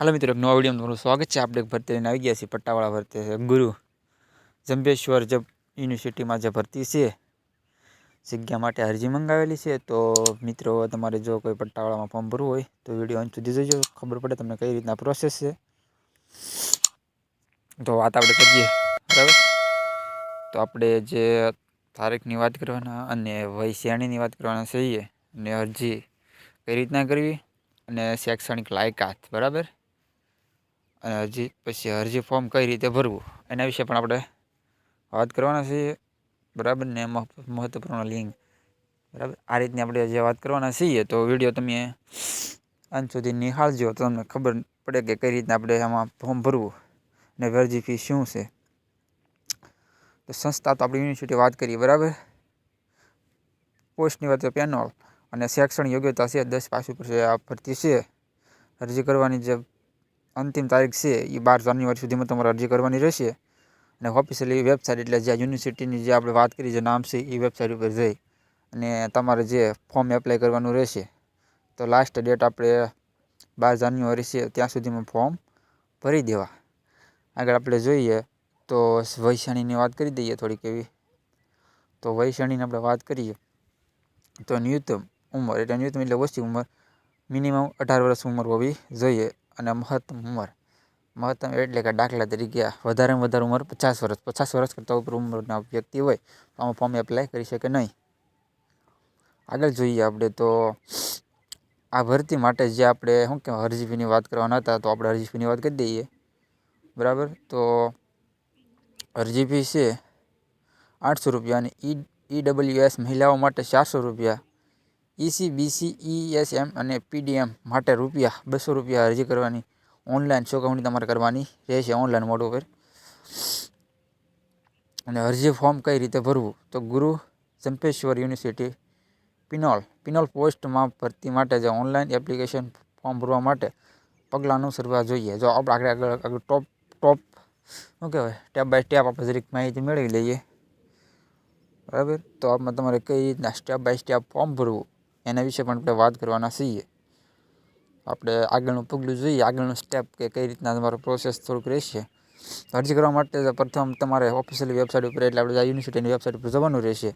હાલો મિત્રો, એક નવા વિડીયોમાં તમારું સ્વાગત છે. આપણે ભરતી લઈને આવી ગયા છીએ. પટ્ટાવાળા ભરતી છે. ગુરુ જંબેશ્વર જબ યુનિવર્સિટીમાં જે ભરતી છે, જગ્યા માટે અરજી મંગાવેલી છે. તો મિત્રો, તમારે જો કોઈ પટ્ટાવાળામાં ફોર્મ ભરવું હોય, તો વીડિયો અંત સુધી જોજો. ખબર પડે તમને કઈ રીતના પ્રોસેસ છે. તો વાત આપણે કરીએ. બરાબર? તો આપણે જે તારીખની વાત કરવાના અને વય શ્રેણીની વાત કરવાના છીએ અને અરજી કઈ રીતના કરવી, અને શૈક્ષણિક લાયકાત. બરાબર? અને અરજી, પછી અરજી ફોર્મ કઈ રીતે ભરવું, એના વિશે પણ આપણે વાત કરવાના છીએ. બરાબર ને? મહત્ત્વપૂર્ણ લિંક. બરાબર? આ રીતની આપણે જે વાત કરવાના છીએ, તો વીડિયો તમે અંત સુધી નિહાળજો, તો તમને ખબર પડે કે કઈ રીતના આપણે આમાં ફોર્મ ભરવું અને અરજી ફી શું છે. તો સંસ્થા તો આપણી યુનિવર્સિટી વાત કરીએ બરાબર? પોસ્ટની વાત પેનલ અને શૈક્ષણિક યોગ્યતા છે, દસ પાસ ઉપર છે આ ભરતી છે, અરજી કરવાની જે અંતિમ તારીખ છે એ બાર જાન્યુઆરી સુધીમાં તમારે અરજી કરવાની રહેશે. અને ઓફિશિયલી વેબસાઇટ એટલે જે યુનિવર્સિટીની જે આપણે વાત કરી, જે નામ છે એ વેબસાઇટ ઉપર જઈ. અને તમારે જે ફોર્મ એપ્લાય કરવાનું રહેશે, તો લાસ્ટ ડેટ આપણે બાર જાન્યુઆરી છે, ત્યાં સુધીમાં ફોર્મ ભરી દેવા. આગળ આપણે જોઈએ, તો વૈશાણીની વાત કરી દઈએ થોડીક એવી. તો વૈશાણીની આપણે વાત કરીએ, તો ન્યૂનતમ ઉંમર, એટલે ન્યૂનતમ એટલે ઓછી ઉંમર મિનિમમ અઢાર વર્ષ ઉંમર હોવી જોઈએ. અને મહત્તમ ઉંમર. મહત્તમ એટલે કે દાખલા તરીકે વધારેમાં વધારે ઉંમર પચાસ વર્ષ. પચાસ વર્ષ કરતાં ઉપર ઉંમરના વ્યક્તિ હોય તો આમાં ફોર્મ એપ્લાય કરી શકે નહીં. આગળ જોઈએ આપણે તો આ ભરતી માટે જે આપણે શું કહેવાય, અરજી ફીની વાત કરવાના હતા તો આપણે અરજી ફીની વાત કરી દઈએ. બરાબર? તો અરજી ફી છે આઠસો રૂપિયા અને ઈ ઈડબલ્યુએસ મહિલાઓ માટે ચારસો રૂપિયા. ઈસી બીસી ઈએસએમ અને પીડીએમ માટે રૂપિયા બસો રૂપિયા અરજી કરવાની. ઓનલાઈન ચૂકવણી તમારે કરવાની રહેશે ઓનલાઈન મોડ ઉપર. અને અરજી ફોર્મ કઈ રીતે ભરવું? તો ગુરુ ચંપેશ્વર યુનિવર્સિટી, પિનોલ. પિનોલ પોસ્ટમાં ભરતી માટે જે ઓનલાઈન એપ્લિકેશન ફોર્મ ભરવા માટે પગલાં અનુસરવા જોઈએ. જો આપણે આગળ આગળ આગળ ટોપ ટોપ, શું કહેવાય સ્ટેપ બાય સ્ટેપ આપણે જરીક માહિતી મેળવી લઈએ. બરાબર? તો આમાં તમારે કઈ રીતના સ્ટેપ બાય સ્ટેપ ફોર્મ ભરવું? એના વિશે પણ આપણે વાત કરવાના છીએ. આપણે આગળનું પગલું જોઈએ, આગળનું સ્ટેપ કે કઈ રીતના તમારો પ્રોસેસ થોડુંક રહેશે. અરજી કરવા માટે પ્રથમ તમારે ઓફિશિયલ વેબસાઇટ ઉપર, એટલે આપણે યુનિવર્સિટીની વેબસાઇટ ઉપર જવાનું રહેશે.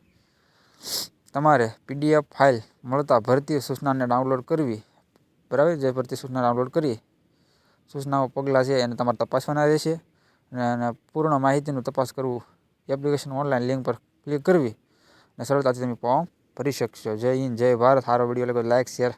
તમારે પીડીએફ ફાઇલ મળતા ભરતી સૂચનાને ડાઉનલોડ કરવી. બરાબર? જે ભરતી સૂચના ડાઉનલોડ કરી સૂચનાઓ પગલાં છે, એને તમારે તપાસવાના રહેશે. અને પૂર્ણ માહિતીનું તપાસ કરવું. એપ્લિકેશન ઓનલાઈન લિંક પર ક્લિક કરવી. અને સરળતાથી તમે ફોર્મ ભરી શકશો. જય હિન્દ જય ભારત. સારો વીડિયો લાગે લાઇક શેર